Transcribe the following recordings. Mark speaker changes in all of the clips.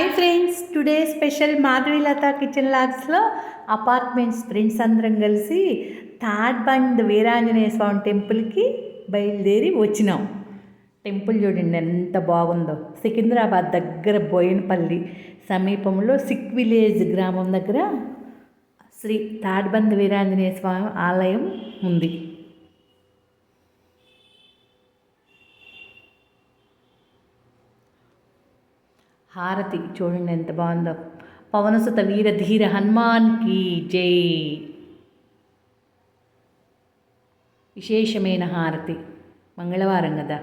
Speaker 1: Hi friends today special Madhavilatha kitchen లాగ్స్లో apartments friends అందరం కలిసి third bund Veeranjaneya Swamy టెంపుల్కి బయలుదేరి వచ్చినాం టెంపుల్ చూడండి ఎంత బాగుందో సికింద్రాబాద్ దగ్గర బోయనపల్లి సమీపంలో సిక్ విలేజ్ గ్రామం దగ్గర శ్రీ తాడ్బంద్ వీరాంజనేయ స్వామి ఆలయం ఉంది హారతి చూడండి ఎంత బాగుందో. పవనసుత వీర ధీర హనుమాన్కి జై. విశేషమైన హారతి. మంగళవారం కదా.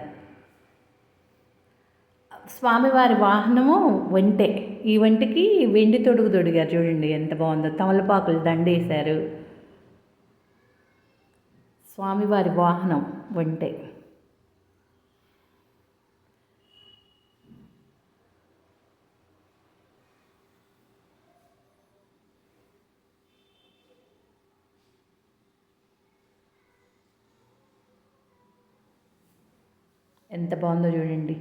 Speaker 1: స్వామివారి వాహనము వంటే. ఈ వంటికి వెండి తొడుగు తొడిగారు చూడండి ఎంత బాగుందో. తమలపాకులు దండేశారు. స్వామివారి వాహనం వంటే. ఎంత బాగుందో చూడండి.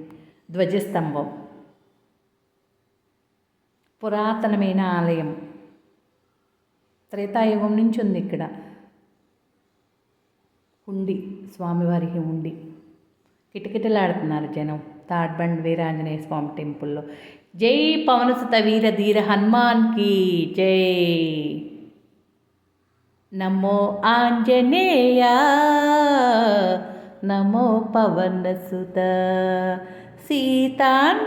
Speaker 1: ధ్వజస్తంభం. పురాతనమైన ఆలయం. త్రేతాయుగం నుంచి ఉంది ఇక్కడ. ఉండి స్వామివారికి ఉండి కిటకిటలాడుతున్నారు జనం. తాడ్బండ్ వీరాంజనేయ స్వామి టెంపుల్లో. జై పవనసుత వీర ధీర హనుమాన్కి జై. నమో ఆంజనేయ. నమో పవనసుత సీతాన్వేషణకై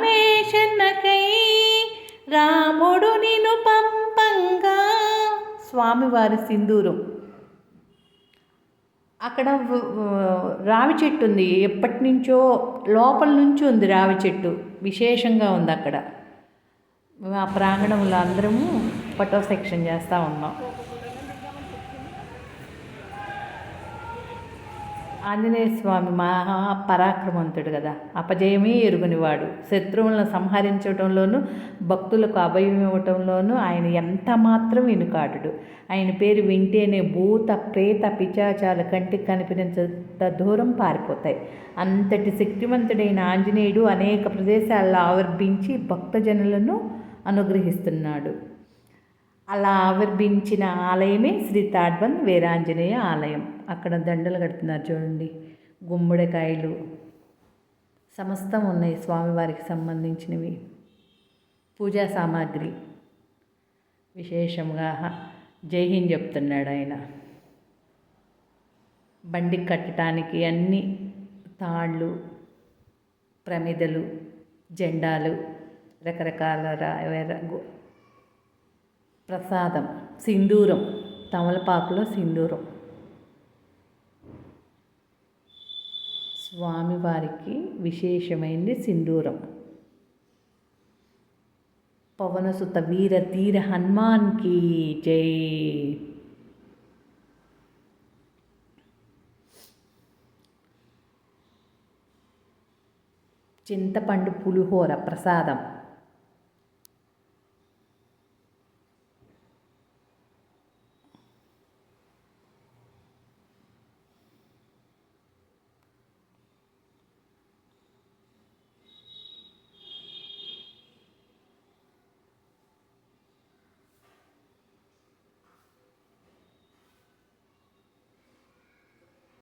Speaker 1: రాముడు నిను పంపంగా. స్వామివారి సింధూరం. అక్కడ రావి చెట్టు ఉంది. ఎప్పటి నుంచో లోపల నుంచి ఉంది రావి చెట్టు. విశేషంగా ఉంది అక్కడ. ఆ ప్రాంగణంలో అందరము ఫోటో సెక్షన్ చేస్తూ ఉన్నాం. ఆంజనేయ స్వామి మహా పరాక్రమంతుడు కదా. అపజయమే ఎరుగునివాడు. శత్రువులను సంహరించడంలోనూ భక్తులకు అభయం ఇవ్వటంలోనూ ఆయన ఎంత మాత్రం వెనుకాడు ఆయన పేరు వింటేనే భూత ప్రేత పిచాచాల కంటికి కనిపించేంత దూరం పారిపోతాయి. అంతటి శక్తివంతుడైన ఆంజనేయుడు అనేక ప్రదేశాల్లో ఆవర్భించి భక్తజనులను అనుగ్రహిస్తున్నాడు. అలా ఆవిర్భించిన ఆలయమే శ్రీ తాడ్బన్ వీరాంజనేయ ఆలయం. అక్కడ దండలు కడుతున్నారు చూడండి. గుమ్మడికాయలు. సమస్తం ఉన్నాయి స్వామివారికి సంబంధించినవి. పూజా సామాగ్రి. విశేషంగా జై హింద్ చెప్తున్నాడు ఆయన. బండి కట్టడానికి అన్ని తాళ్ళు ప్రమిదలు జెండాలు రకరకాల ప్రసాదం సింధూరం తమలపాకులో సింధూరం. స్వామివారికి విశేషమైంది సింధూరం. పవనసుత వీర తీర హనుమాన్కి జై. చింతపండు పులిహోర ప్రసాదం.